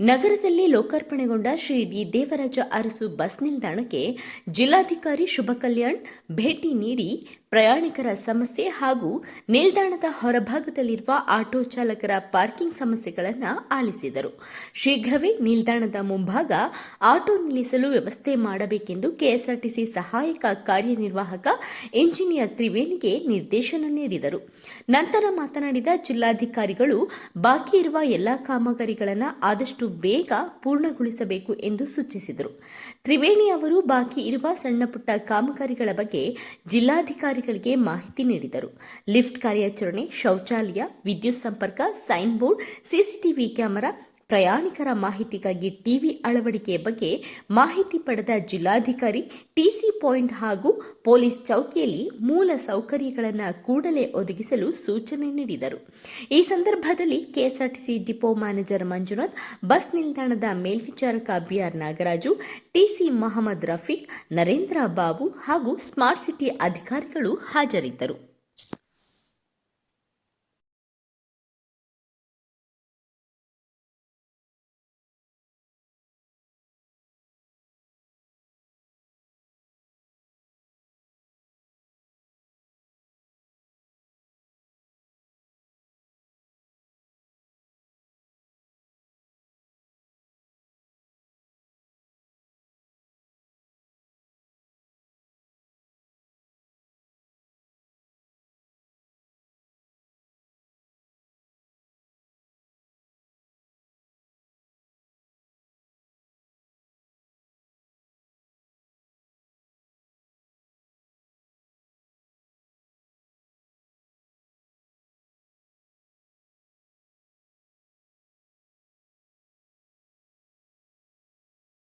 ನಗರದಲ್ಲಿ ಲೋಕಾರ್ಪಣೆಗೊಂಡ Shri D Devaraja Arasu bus ನಿಲ್ದಾಣಕ್ಕೆ ಜಿಲ್ಲಾಧಿಕಾರಿ ಶುಭ ಕಲ್ಯಾಣ್ ಭೇಟಿ ನೀಡಿ ಪ್ರಯಾಣಿಕರ ಸಮಸ್ಯೆ ಹಾಗೂ ನಿಲ್ದಾಣದ ಹೊರಭಾಗದಲ್ಲಿರುವ ಆಟೋ ಚಾಲಕರ ಪಾರ್ಕಿಂಗ್ ಸಮಸ್ಯೆಗಳನ್ನು ಆಲಿಸಿದರು. ಶೀಘ್ರವೇ ನಿಲ್ದಾಣದ ಮುಂಭಾಗ ಆಟೋ ನಿಲ್ಲಿಸಲು ವ್ಯವಸ್ಥೆ ಮಾಡಬೇಕೆಂದು ಕೆಎಸ್ಆರ್ಟಿಸಿ ಸಹಾಯಕ ಕಾರ್ಯನಿರ್ವಾಹಕ ಇಂಜಿನಿಯರ್ ತ್ರಿವೇಣಿಗೆ ನಿರ್ದೇಶನ ನೀಡಿದರು. ನಂತರ ಮಾತನಾಡಿದ ಜಿಲ್ಲಾಧಿಕಾರಿಗಳು, ಬಾಕಿ ಇರುವ ಎಲ್ಲಾ ಕಾಮಗಾರಿಗಳನ್ನು ಆದಷ್ಟು ಬೇಗ ಪೂರ್ಣಗೊಳಿಸಬೇಕು ಎಂದು ಸೂಚಿಸಿದರು. ತ್ರಿವೇಣಿ ಅವರು ಬಾಕಿ ಇರುವ ಸಣ್ಣಪುಟ್ಟ ಕಾಮಗಾರಿಗಳ ಬಗ್ಗೆ ಜಿಲ್ಲಾಧಿಕಾರಿಗಳಿಗೆ ಮಾಹಿತಿ ನೀಡಿದರು. ಲಿಫ್ಟ್ ಕಾರ್ಯಾಚರಣೆ ಶೌಚಾಲಯ ವಿದ್ಯುತ್ ಸಂಪರ್ಕ ಸೈನ್ ಬೋರ್ಡ್ ಸಿಸಿಟಿವಿ ಕ್ಯಾಮೆರಾ ಪ್ರಯಾಣಿಕರ ಮಾಹಿತಿಗಾಗಿ ಟಿವಿ ಅಳವಡಿಕೆ ಬಗ್ಗೆ ಮಾಹಿತಿ ಪಡೆದ ಜಿಲ್ಲಾಧಿಕಾರಿ, ಟಿಸಿ ಪಾಯಿಂಟ್ ಹಾಗೂ ಪೊಲೀಸ್ ಚೌಕಿಯಲ್ಲಿ ಮೂಲ ಸೌಕರ್ಯಗಳನ್ನು ಕೂಡಲೇ ಒದಗಿಸಲು ಸೂಚನೆ ನೀಡಿದರು. ಈ ಸಂದರ್ಭದಲ್ಲಿ KSRTC depot manager Manjunath, bus ನಿಲ್ದಾಣದ ಮೇಲ್ವಿಚಾರಕ ಬಿಆರ್ ನಾಗರಾಜು, ಟಿಸಿ ಮೊಹಮ್ಮದ್ ರಫೀಕ್, ನರೇಂದ್ರ ಬಾಬು ಹಾಗೂ ಸ್ಮಾರ್ಟ್ ಸಿಟಿ ಅಧಿಕಾರಿಗಳು ಹಾಜರಿದ್ದರು.